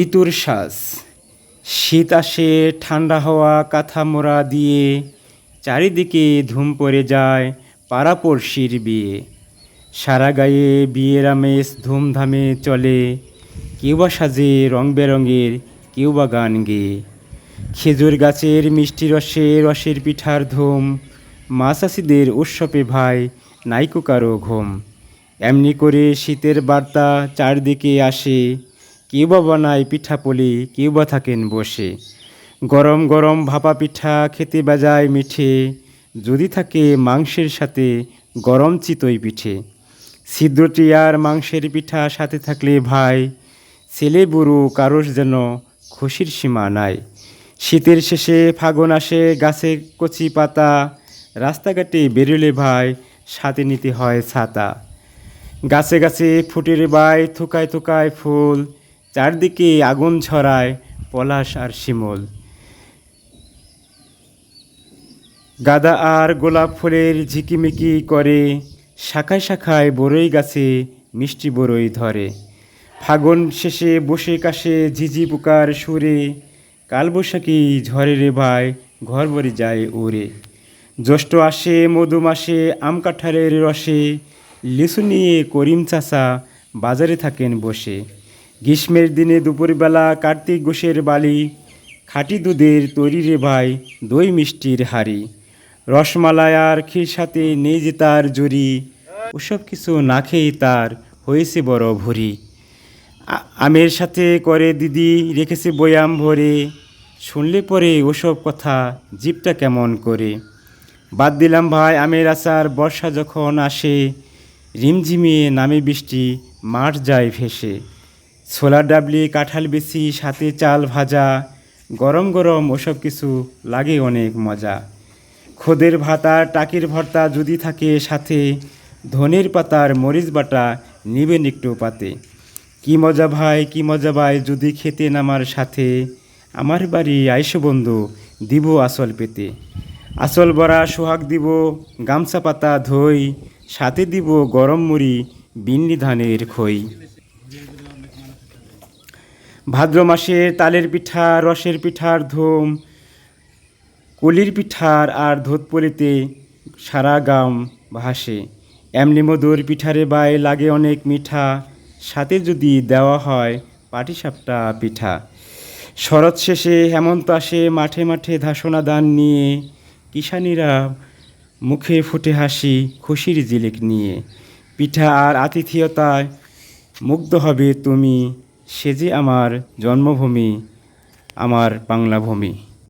ঋতুর শ্বাস শীত আসে ঠান্ডা হাওয়া কাঁথা মোড়া দিয়ে চারিদিকে ধুম পড়ে যায় পাড়াপড়শির বিয়ে। সারা গায়ে বিয়ের আমেজ ধুমধামে চলে, কেউ বা সাজে রং বেরঙের কেউ বা গান গেয়ে। খেজুর গাছের মিষ্টি রসে রসের পিঠার ধুম মাসাসিদের উৎসবে ভাই নাইকো কারও ঘুম। এমনি করে শীতের বার্তা চারদিকে আসে কেউ বা বানায় পিঠাপুলি কেউ বা থাকেন বসে। গরম গরম ভাপা পিঠা খেতে বাজায় মিঠে, যদি থাকে মাংসের সাথে গরম চিতই পিঠে। ছিদ্রটি আর মাংসের পিঠা সাথে থাকলে ভাই, ছেলে বুড়ো কারোর যেন খুশির সীমা নাই। শীতের শেষে ফাগুন আসে গাছে কচি পাতা, রাস্তাঘাটে বেরোলে ভাই, সাথে নিতে হয় ছাতা। গাছে গাছে ফুটের বাই থোকায় থোকায় ফুল চারদিকে আগুন ছড়ায় পলাশ আর শিমল। গাদা আর গোলাপ ফুলের ঝিকিমিকি করে, শাখায় শাখায় বড়ই গাছে মিষ্টি বড়ই ধরে। ফাগুন শেষে বসে কাশে ঝিঝি পোকার সুরে, কালবৈশাখী ঝরে রে ভাই ঘর ভরে যায় উড়ে। জ্যৈষ্ঠ আসে, মধু মাসে, আম কাঁঠালের রসে, লিচু নিয়ে করিম চাষা বাজারে থাকেন বসে। গ্রীষ্মের দিনে দুপুরবেলা কার্তিক ঘোষের বালি, খাঁটি দুধের তৈরি রে ভাই, দই মিষ্টির হাড়ি। রসমালাই আর ক্ষীর সাথে যে তার জুড়ি, ওসব কিছু না খেয়ে তার হয়েছে বড় ভরি। আমের সাথে করে দিদি রেখেছে বয়াম ভরে, শুনলে পরে ওসব কথা জিপটা কেমন করে। বাদ দিলাম ভাই আমের আচার, বর্ষা যখন আসে, রিমঝিমিয়ে নামে বৃষ্টি মাঠ যায় ভেসে। ছোলার ডাবলি, কাঁঠাল বেশি, সাথে চাল ভাজা, গরম গরম ওসব কিছু লাগে অনেক মজা। খোদের ভাতা, টাকির ভর্তা যদি থাকে সাথে, ধনের পাতার মরিচ বাটা নিবেন একটু পাতে। কি মজা ভাই, কি মজা ভাই যদি খেতে নামার সাথে, আমার বাড়ি আইসো বন্ধু, দিব আসল পেতে। আসল বড়া সোহাগ দিব, গামছা পাতা ধই, সাথে দিব গরম মুড়ি বিন্নি ধানের খই। ভাদ্র মাসে তালের পিঠা, রসের পিঠার ধুম, কলির পিঠার আর ধোতপলিতে সারা গাম ভাসে। এমনি মধুর পিঠারে বাই লাগে অনেক মিঠা, সাথে যদি দেওয়া হয় পাটিসাপটা পিঠা। শরৎ শেষে হেমন্ত আসে মাঠে মাঠে ধাসনা দান নিয়ে, কিষানীরা মুখে ফুটে হাসি, খুশির জিলিক নিয়ে। পিঠা আর আতিথিয়তায় মুগ্ধ হবে তুমি সে যে আমার জন্মভূমি আমার বাংলা ভূমি